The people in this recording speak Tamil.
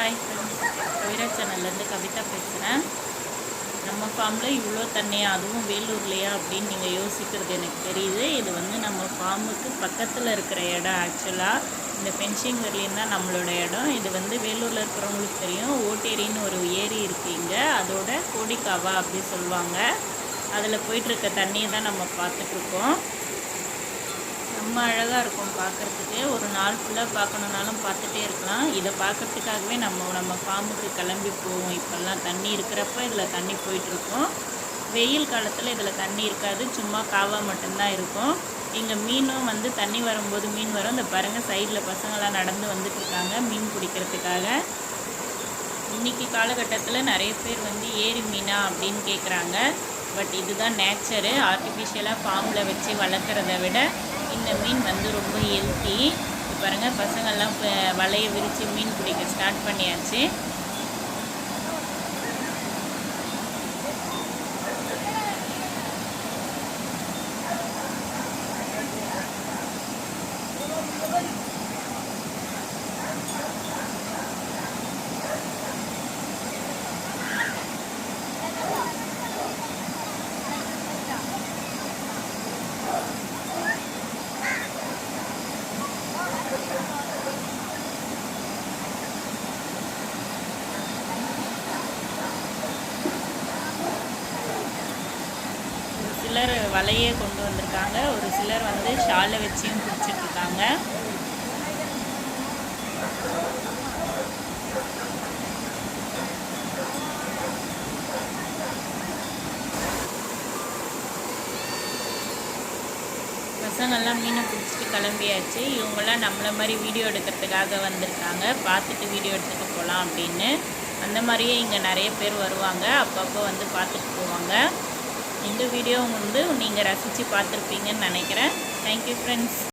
ஹாய் ஃப்ரெண்ட்ஸ் சேனல்லேருந்து கவிதா பேசுகிறேன் நம்ம ஃபார்மில் இவ்வளோ தண்ணியா அதுவும் வேலூர்லையா அப்படின்னு நீங்கள் யோசிக்கிறது எனக்கு தெரியுது. இது வந்து நம்ம ஃபார்முக்கு பக்கத்தில் இருக்கிற இடம் ஆக்சுவலாக இந்த ஃபென்சிங் தான் நம்மளோட இடம். இது வந்து வேலூரில் இருக்கிறவங்களுக்கு தெரியும். ஓட்டேரின்னு ஒரு ஏரி இருக்குது இங்கே. அதோட கோடிக்காவா அப்படி சொல்லுவாங்க. அதில் போயிட்டுருக்க தண்ணியை தான் நம்ம பார்த்துட்ருக்கோம் ரொம்ப அழகாக இருக்கும் பார்க்குறதுக்கு ஒரு நாள் ஃபுல்லாக பார்க்கணுன்னாலும் பார்த்துட்டே இருக்கலாம். இதை பார்க்குறதுக்காகவே நம்ம நம்ம ஃபார்முக்கு கிளம்பி போவோம். இப்போல்லாம் தண்ணி இருக்கிறப்ப இதில் தண்ணி போயிட்டுருக்கோம் வெயில் காலத்தில் இதில் தண்ணி இருக்காது. சும்மா காவா மட்டும்தான் இருக்கும். இங்கே மீனும் வந்து தண்ணி வரும்போது மீன் வரும். இந்த பாருங்கள் சைடில் பசங்களாம் நடந்து வந்துட்டு இருக்காங்க மீன் பிடிக்கிறதுக்காக. இன்றைக்கி காலகட்டத்தில் நிறைய பேர் வந்து ஏரி மீனா அப்படின்னு கேட்குறாங்க பட் இதுதான் நேச்சரு. ஆர்டிஃபிஷியலாக ஃபார்மில் வச்சு வளர்க்குறத விட இந்த மீன் வந்து ரொம்ப ஹெல்த்தி பாருங்கள் பசங்கள்லாம் வலையை விரித்து மீன் பிடிக்க ஸ்டார்ட் பண்ணியாச்சு. சிலர் வலையே கொண்டு வந்திருக்காங்க. ஒரு சிலர் வந்து ஷாலை வச்சியும் பிடிச்சிட்டு பசங்கள்லாம் மீனை பிடிச்சிட்டு கிளம்பியாச்சு. இவங்கெல்லாம் நம்மளை மாதிரி வீடியோ எடுக்கிறதுக்காக வந்திருக்காங்க. பார்த்துட்டு வீடியோ எடுத்துகிட்டு போகலாம் அப்படின்னு. அந்த மாதிரியே இங்கே நிறைய பேர் வருவாங்க. அப்பப்போ வந்து பார்த்துட்டு போவாங்க. இந்த வீடியோ வந்து நீங்கள் ரசித்து பார்த்துருப்பீங்கன்னு நினைக்கிறேன். Thank you friends